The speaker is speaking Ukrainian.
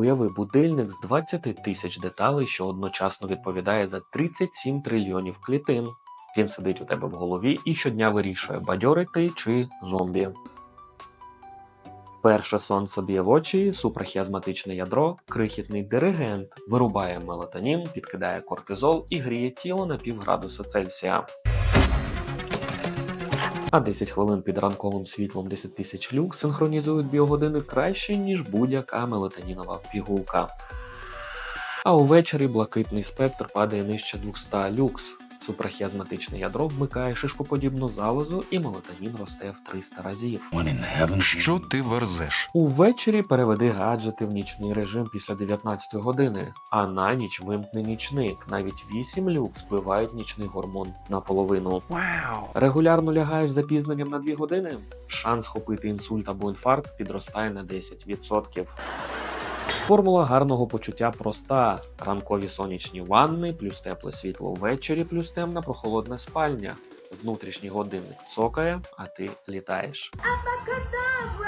Уяви будильник з 20 тисяч деталей, що одночасно відповідає за 37 трильйонів клітин. Він сидить у тебе в голові і щодня вирішує, бадьорий ти чи зомбі. Перше сонце б'є в очі, супрахіазматичне ядро, крихітний диригент, вирубає мелатонін, підкидає кортизол і гріє тіло на півградуса Цельсія. А 10 хвилин під ранковим світлом 10 тисяч люк синхронізують біогодини краще, ніж будь-яка мелатонінова пігулка. А увечері блакитний спектр падає нижче 200 люкс. Супрахіазматичне ядро вмикає шишкоподібну залозу і мелатонін росте в 300 разів. Що ти верзеш? Увечері переведи гаджети в нічний режим після 19 години, а на ніч вимкни нічник. Навіть 8 люк збивають нічний гормон наполовину. Вау! Регулярно лягаєш запізненням на 2 години. Шанс схопити інсульт або інфаркт підростає на 10%. Формула гарного почуття проста: ранкові сонячні ванни, плюс тепле світло ввечері, плюс темна прохолодна спальня. Внутрішній годинник цокає, а ти літаєш. А una